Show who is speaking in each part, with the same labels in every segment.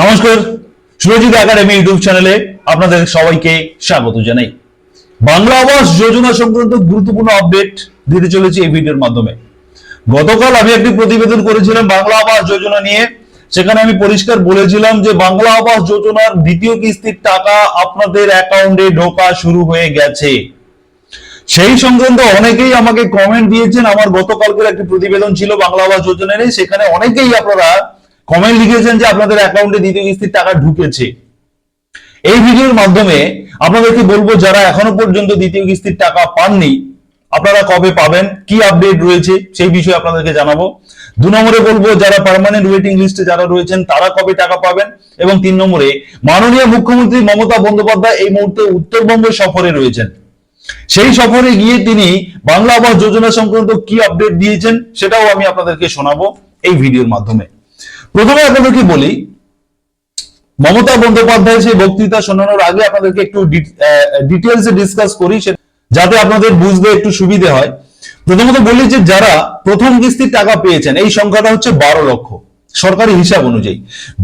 Speaker 1: নমস্কার, Surajit academy YouTube চ্যানেলে আপনাদের সবাইকে স্বাগত জানাই। বাংলা আবাস যোজনা সংক্রান্ত গুরুত্বপূর্ণ আপডেট দিতে চলেছি এই ভিডিওর মাধ্যমে। গতকাল আমি একটি প্রতিবেদন করেছিলাম বাংলা আবাস যোজনা নিয়ে। সেখানে আমি পরিষ্কার বলেছিলাম যে বাংলা আবাস যোজনার দ্বিতীয় কিস্তির টাকা আপনাদের অ্যাকাউন্টে ঢোকা শুরু হয়ে গেছে। সেই সংক্রান্ত অনেকেই আমাকে কমেন্ট দিয়েছেন। আমার গতকালকের একটি প্রতিবেদন ছিল বাংলা আবাস যোজনা নিয়ে। সেখানে অনেকেই আপনারা কমেন্ট লিখেছেন যে আপনাদের অ্যাকাউন্টে দ্বিতীয় কিস্তির টাকা ঢুকেছে। এই ভিডিওর মাধ্যমে আপনাদেরকে বলব, যারা এখনও পর্যন্ত দ্বিতীয় কিস্তির টাকা পাননি, আপনারা কবে পাবেন? কি আপডেট রয়েছে? সেই বিষয়ে আপনাদেরকে জানাব। দু নম্বরে বলব, যারা পার্মানেন্ট ওয়েটিং লিস্টে যারা রয়েছেন, তারা কবে টাকা পাবেন? এবং তিন নম্বরে, মাননীয় মুখ্যমন্ত্রী মমতা বন্দ্যোপাধ্যায় এই মুহূর্তে উত্তরবঙ্গ সফরে রয়েছেন। সেই সফরে গিয়ে তিনি বাংলা আবাস যোজনা সংক্রান্ত কি আপডেট দিয়েছেন, সেটাও আমি আপনাদেরকে শোনাবো এই ভিডিওর মাধ্যমে। প্রথমে আপনাদেরকে বলি, মমতা বন্দ্যোপাধ্যায় সেই বক্তৃতা শোনানোর আগে আপনাদেরকে একটু ডিটেলসে ডিসকাস করি যাতে আপনাদের বুঝতে একটু সুবিধে হয়। প্রথমত বলি যে, যারা প্রথম কিস্তির টাকা পেয়েছেন, এই সংখ্যাটা হচ্ছে বারো লক্ষ, সরকারি হিসাব অনুযায়ী।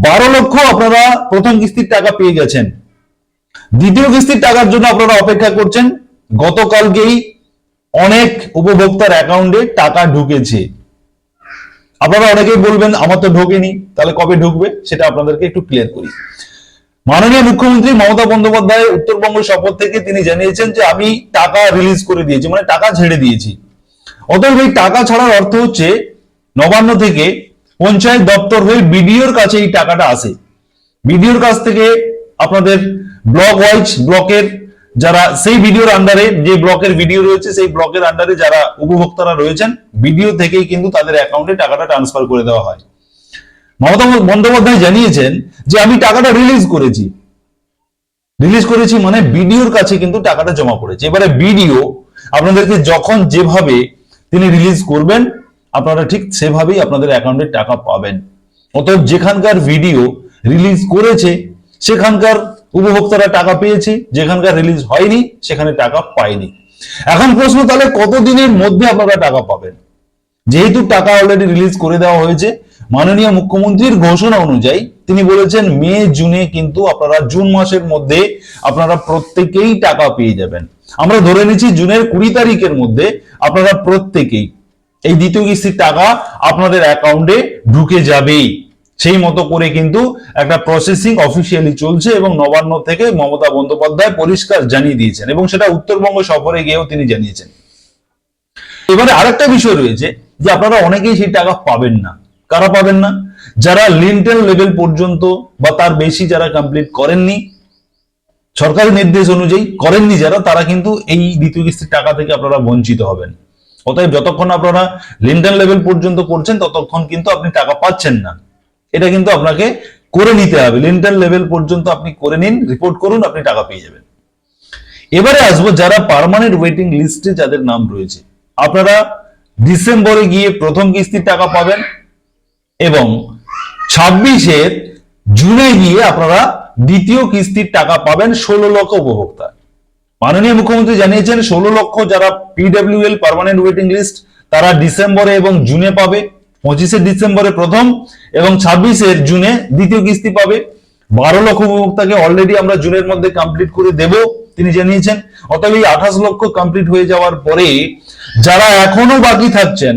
Speaker 1: বারো লক্ষ আপনারা প্রথম কিস্তির টাকা পেয়ে গেছেন। দ্বিতীয় কিস্তির টাকার জন্য আপনারা অপেক্ষা করছেন। গতকালকেই অনেক উপভোক্তার অ্যাকাউন্টে টাকা ঢুকেছে। আপনারা অনেকেই বলবেন, আমার তো ঢোকেনি, তাহলে কবে ঢুকবে? সেটা আপনাদেরকে একটু ক্লিয়ার করি। মাননীয় মুখ্যমন্ত্রী মমতা বন্দ্যোপাধ্যায় উত্তরবঙ্গ শপথ থেকে তিনি জানিয়েছেন যে, আমি টাকা রিলিজ করে দিয়েছি মানে টাকা ছেড়ে দিয়েছি। অতএব এই টাকা ছাড়ার অর্থ হচ্ছে, নবান্ন থেকে পঞ্চায়েত দপ্তর হয়ে বিডিওর কাছে এই টাকাটা আসে। বিডিওর কাছ থেকে আপনাদের ব্লক ওয়াইজ ব্লকের যারা সেই ভিডিওর আন্ডারে যে ব্লকের ভিডিও রয়েছে, সেই ব্লকের আন্ডারে যারা উপভোক্তারা রয়েছেন ভিডিও থেকেই কিন্তু তাদের অ্যাকাউন্টে টাকাটা ট্রান্সফার করে দেওয়া হয়। মমতা বন্দ্যোপাধ্যায় জানিয়েছেন যে, আমি টাকাটা রিলিজ করেছি। রিলিজ করেছি মানে বিডিওর কাছে কিন্তু টাকাটা জমা পড়েছে। এবারে বিডিও আপনাদেরকে যখন যেভাবে তিনি রিলিজ করবেন, আপনারা ঠিক সেভাবেই আপনাদের অ্যাকাউন্টে টাকা পাবেন। অতএব যেখানকার ভিডিও রিলিজ করেছে, সেখানকার উপভোক্তারা টাকা পেয়েছে, যেখানকার রিলিজ হয়নি, সেখানে টাকা পায়নি এখন প্রশ্ন, তাহলে কতদিনের মধ্যে আপনারা টাকা পাবেন? যেহেতু টাকা অলরেডি রিলিজ করে দেওয়া হয়েছে, মাননীয় মুখ্যমন্ত্রীর ঘোষণা অনুযায়ী তিনি বলেছেন, মে, জুনে কিন্তু আপনারা জুন মাসের মধ্যে আপনারা প্রত্যেকেই টাকা পেয়ে যাবেন। আমরা ধরে নিচ্ছি, জুনের কুড়ি তারিখের মধ্যে আপনারা প্রত্যেকেই, এই দ্বিতীয় কিস্তির টাকা আপনাদের অ্যাকাউন্টে ঢুকে যাবেই। সেই মতো করে কিন্তু একটা প্রসেসিং অফিসিয়ালি চলছে এবং নবান্ন থেকে মমতা বন্দ্যোপাধ্যায় পরিষ্কার জানিয়ে দিয়েছেন এবং সেটা উত্তরবঙ্গ সফরে গিয়েও তিনি জানিয়েছেন। এবারে আরেকটা বিষয় রয়েছে যে আপনারা অনেকেই সেই টাকা পাবেন না। কারা পাবেন না? যারা লিন্টেল লেভেল পর্যন্ত বা তার বেশি যারা কমপ্লিট করেননি, সরকারি নির্দেশ অনুযায়ী করেননি যারা, তারা কিন্তু এই দ্বিতীয় কিস্তির টাকা থেকে আপনারা বঞ্চিত হবেন। অতএব যতক্ষণ আপনারা লিন্টেল লেভেল পর্যন্ত করছেন, ততক্ষণ কিন্তু আপনি টাকা পাচ্ছেন না। এটা কিন্তু আপনাকে করে নিতে হবে। লিন্টেল লেভেল পর্যন্ত আপনি করে নিন রিপোর্ট করুন, আপনি টাকা পেয়ে যাবেন। এবারে আসব যারা পার্মানেন্ট ওয়েটিং লিস্টে যাদের নাম রয়েছে। আপনারা ডিসেম্বরে গিয়ে প্রথম কিস্তির টাকা পাবেন এবং ছাব্বিশের জুনে গিয়ে আপনারা দ্বিতীয় কিস্তির টাকা পাবেন ষোলো লক্ষ উপভোক্তা। মাননীয় মুখ্যমন্ত্রী জানিয়েছেন, ষোলো লক্ষ যারা পিডব্লিউএল পার্মানেন্ট ওয়েটিং লিস্ট তারা ডিসেম্বরে এবং জুনে পাবে। পঁচিশে ডিসেম্বরে প্রথম এবং ছাব্বিশে জুনে দ্বিতীয় কিস্তি পাবে। বারো লক্ষ উপভোক্তাকে অলরেডি আমরা জুনের মধ্যে কমপ্লিট করে দেব, তিনি জানিয়েছেন। অতএব এই আঠাশ লক্ষ কমপ্লিট হয়ে যাওয়ার পরে যারা এখনও বাকি থাকছেন,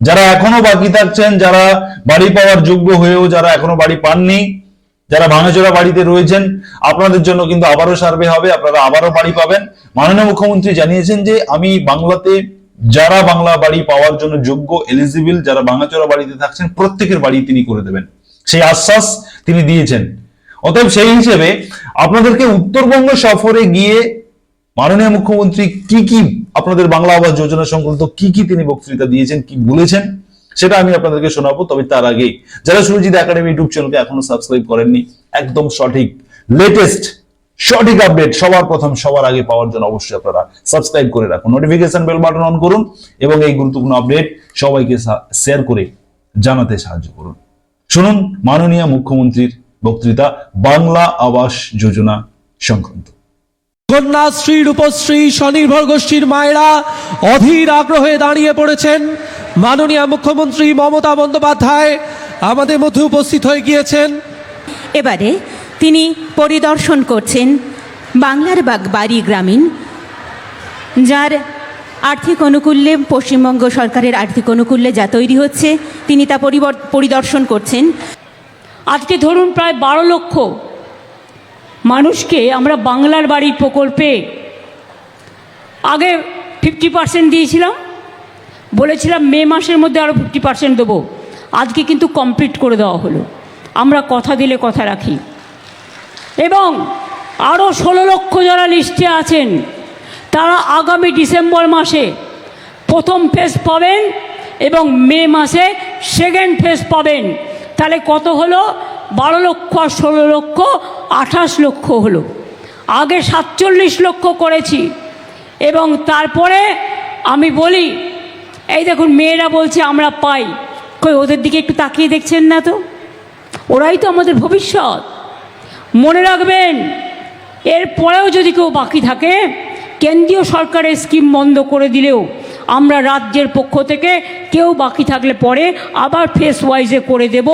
Speaker 1: যারা এখনও বাকি থাকছেন, যারা বাড়ি পাওয়ার যোগ্য হয়েও যারা এখনও বাড়ি পাননি, যারা ভাঙাচোরা বাড়িতে রয়েছেন, আপনাদের জন্য কিন্তু আবারও সার্ভে হবে, আপনারা আবারও বাড়ি পাবেন। মাননীয় মুখ্যমন্ত্রী জানিয়েছেন যে, আমি বাংলাতে যারা বাংলা বাড়ি পাওয়ার জন্য যোগ্য এলিজিবল যারা ভাঙাচোরা বাড়িতে থাকছেন, প্রত্যেকের বাড়ি তিনি করে দেবেন। সেই আশ্বাস তিনি দিয়েছেন। অতএব সেই হিসেবে আপনাদেরকে উত্তরবঙ্গ সফরে গিয়ে মাননীয় মুখ্যমন্ত্রী কি কি আপনাদের বাংলা আবাস যোজনা সংক্রান্ত কি কি তিনি বক্তৃতা দিয়েছেন, কি বলেছেন, সেটা আমি আপনাদেরকে শোনাবো। তবে তার আগে যারা সুরজিৎ একাডেমি ইউটিউব চ্যানেলকে এখনও সাবস্ক্রাইব করেননি, একদম সঠিক লেটেস্ট সঠিক আপডেট সবার প্রথম সবার আগে পাওয়ার জন্য অবশ্যই আপনারা সাবস্ক্রাইব করে রাখুন। নোটিফিকেশন বেল বাটন অন করুন এবং এই গুরুত্বপূর্ণ আপডেট সবাইকে শেয়ার করে জানাতে সাহায্য করুন। শুনুন মাননীয় মুখ্যমন্ত্রীর বক্তৃতা বাংলা আবাস যোজনা সংক্রান্ত।
Speaker 2: কন্যাশ্রী রূপশ্রী স্বনির্ভর গোষ্ঠীর মায়েরা অধীর আগ্রহে দাঁড়িয়ে পড়েছেন। মাননীয় মুখ্যমন্ত্রী মমতা বন্দ্যোপাধ্যায় আমাদের মধ্যে উপস্থিত হয়ে গিয়েছেন।
Speaker 3: এবারে তিনি পরিদর্শন করছেন বাংলার বাগবাড়ি গ্রামীণ, যার আর্থিক অনুকূল্যে, পশ্চিমবঙ্গ সরকারের আর্থিক অনুকূল্যে যা তৈরি হচ্ছে, তিনি তা পরিদর্শন করছেন।
Speaker 4: আজকে ধরুন প্রায় বারো লক্ষ মানুষকে আমরা বাংলার বাড়ির প্রকল্পে আগে ফিফটি পার্সেন্ট দিয়েছিলাম, বলেছিলাম মে মাসের মধ্যে আরও ফিফটি পার্সেন্ট দেবো। আজকে কিন্তু কমপ্লিট করে দেওয়া হলো। আমরা কথা দিলে কথা রাখি। এবং আরও ষোলো লক্ষ যারা লিস্টে আছেন, তারা আগামী ডিসেম্বর মাসে প্রথম ফেজ পাবেন এবং মে মাসে সেকেন্ড ফেজ পাবেন। তাহলে কত হলো? বারো লক্ষ আর ষোলো লক্ষ, আঠাশ লক্ষ হলো। আগে সাতচল্লিশ লক্ষ করেছি এবং তারপরে আমি বলি, এই দেখুন, মেয়েরা বলছে, আমরা পাই। কই, ওদের দিকে একটু তাকিয়ে দেখছেন না তো? ওরাই তো আমাদের ভবিষ্যৎ। মনে রাখবেন এরপরেও যদি কেউ বাকি থাকে, কেন্দ্রীয় সরকারের স্কিম বন্ধ করে দিলেও আমরা রাজ্যের পক্ষ থেকে কেউ বাকি থাকলে পরে আবার ফেস ওয়াইজে করে দেব।